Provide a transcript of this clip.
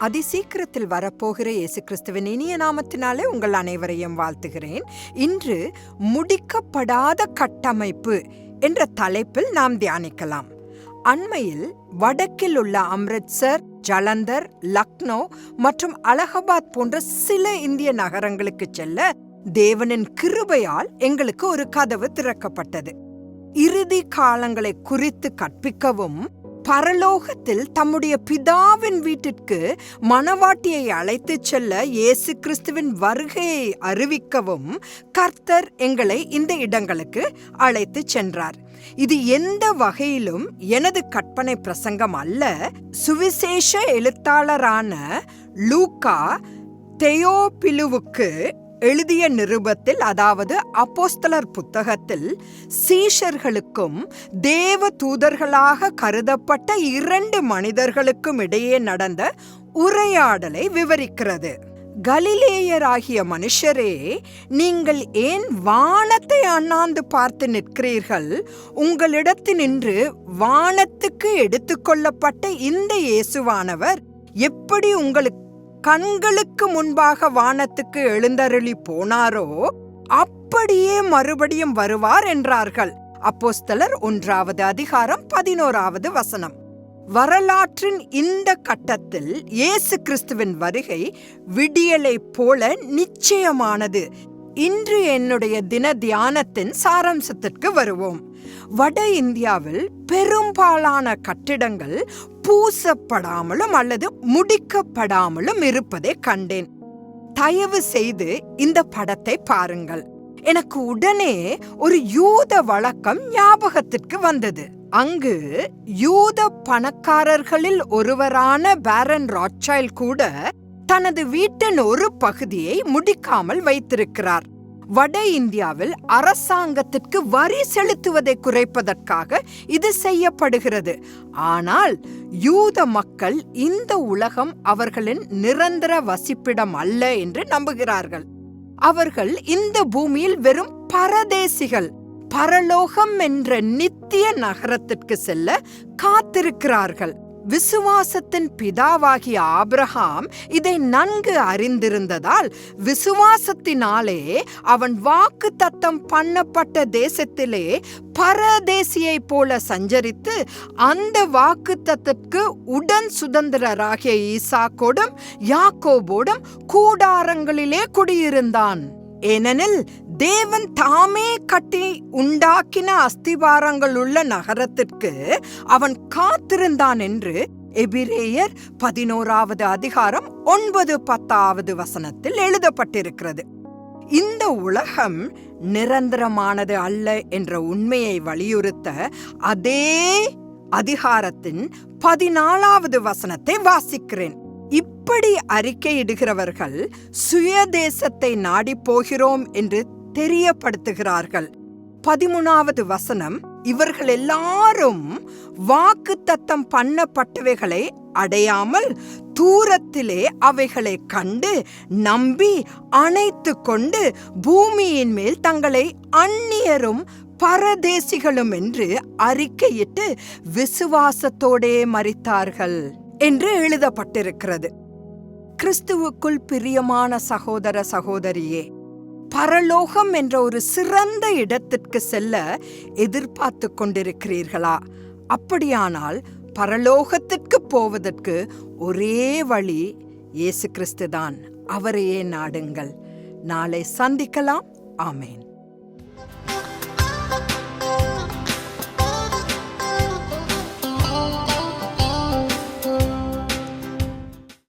அதிசீக்கிரத்தில் வரப்போகிற இயேசு கிறிஸ்துவின் இனிய நாமத்தினாலே உங்கள் அனைவரையும் வாழ்த்துகிறேன். இன்று முடிக்கப்படாத கட்டமைப்பு என்ற தலைப்பில் நாம் தியானிக்கலாம். அண்மையில் வடக்கில் உள்ள அம்ரித்சர் ஜலந்தர் லக்னோ மற்றும் அலகாபாத் போன்ற சில இந்திய நகரங்களுக்கு செல்ல தேவனின் கிருபையால் எங்களுக்கு ஒரு கதவு திறக்கப்பட்டது. இறுதி காலங்களை குறித்து கற்பிக்கவும் பரலோகத்தில் தம்முடைய பிதாவின் வீட்டிற்கு மணவாட்டியை அழைத்துச் செல்ல இயேசு கிறிஸ்துவின் வருகையை அறிவிக்கவும் கர்த்தர் எங்களை இந்த இடங்களுக்கு அழைத்துச் சென்றார். இது எந்த வகையிலும் எனது கற்பனை பிரசங்கம் அல்ல. சுவிசேஷ எழுத்தாளரான லூக்கா தெயோபிலுவுக்கு எழுதிய நிருபத்தில் அதாவது அப்போஸ்தலர் புத்தகத்தில் சீஷர்களுக்கும் தேவ தூதர்களாக கருதப்பட்ட இரண்டு மனிதர்களுக்கும் இடையே நடந்த உரையாடலை விவரிக்கிறது. கலிலேயராகிய மனுஷரே நீங்கள் ஏன் வானத்தை அண்ணாந்து பார்த்து நிற்கிறீர்கள்? உங்களிடத்தினின்று வானத்துக்கு எடுத்துக்கொள்ளப்பட்ட இந்த இயேசுவானவர் எப்படி உங்களுக்கு கண்களுக்கு முன்பாக வானத்துக்கு எழுந்தருளி போனாரோ அப்படியே மறுபடியும் வருவார் என்றார்கள். அப்போஸ்தலர் ஒன்றாவது அதிகாரம் பதினோராவது வசனம். வரலாற்றின் இந்த கட்டத்தில் இயேசு கிறிஸ்துவின் வருகை விடியலை போல நிச்சயமானது. இன்று என்னுடைய தின தியானத்தின் சாராம்சத்திற்கு வருவோம். வட இந்தியாவில் பெரும்பாலான கட்டிடங்கள் பூசப்படாமலும் அல்லது முடிக்கப்படாமலும் இருப்பதை கண்டேன். தயவு செய்து இந்த படத்தை பாருங்கள். எனக்கு உடனே ஒரு யூத வழக்கம் ஞாபகத்திற்கு வந்தது. அங்கு யூத பணக்காரர்களில் ஒருவரான பேரன் ராட்சைல் கூட தனது வீட்டின் ஒரு பகுதியை முடிக்காமல் வைத்திருக்கிறார். வட இந்தியாவில் அரசாங்கத்திற்கு வரி செலுத்துவதை குறைப்பதற்காக இது செய்யப்படுகிறது. ஆனால் யூத மக்கள் இந்த உலகம் அவர்களின் நிரந்தர வசிப்பிடம் அல்ல என்று நம்புகிறார்கள். அவர்கள் இந்த பூமியில் வெறும் பரதேசிகள் பரலோகம் என்ற நித்திய நகரத்திற்கு செல்ல காத்திருக்கிறார்கள். விசுவாசத்தின் பிதாவாகிய ஆப்ரஹாம் இதை நன்கு அறிந்திருந்ததால் விசுவாசத்தினாலே அவன் வாக்கு தத்தம் பண்ணப்பட்ட தேசத்திலே பரதேசியைப் போல சஞ்சரித்து அந்த வாக்கு தத்திற்கு உடன் சுதந்திரராகிய ஈசாக்கோடும் யாக்கோபோடும் கூடாரங்களிலே குடியிருந்தான். ஏனெனில் தேவன் தாமே கட்டி உண்டாக்கின அஸ்திவாரங்கள் உள்ள நகரத்திற்கு அவன் காத்திருந்தான் என்று எபிரேயர் பதினோராவது அதிகாரம் ஒன்பது பத்தாவது வசனத்தில் எழுதப்பட்டிருக்கிறது. இந்த உலகம் நிரந்தரமானது அல்ல என்ற உண்மையை வலியுறுத்த அதே அதிகாரத்தின் பதினாலாவது வசனத்தை வாசிக்கிறேன். இப்படி அறிக்கையிடுகிறவர்கள் சுயதேசத்தை நாடி போகிறோம் என்று தெரியப்படுத்துகிறார்கள். பதிமூணாவது வசனம் இவர்கள் எல்லாரும் வாக்கு தத்தம் பண்ணப்பட்டவைகளை அடையாமல் தூரத்திலே அவைகளை கண்டு நம்பி அணைத்து கொண்டு பூமியின் மேல் தங்களை அந்நியரும் பரதேசிகளும் என்று அறிக்கையிட்டு விசுவாசத்தோடே மறித்தார்கள். என்று எழுதப்பட்டிருக்கிறது. கிறிஸ்துவுக்குள் பிரியமான சகோதர சகோதரியே பரலோகம் என்ற ஒரு சிறந்த இடத்திற்கு செல்ல எதிர்பார்த்து கொண்டிருக்கிறீர்களா? அப்படியானால் பரலோகத்திற்கு போவதற்கு ஒரே வழி இயேசு கிறிஸ்துதான். அவரையே நாடுங்கள். நாளை சந்திக்கலாம். ஆமேன்.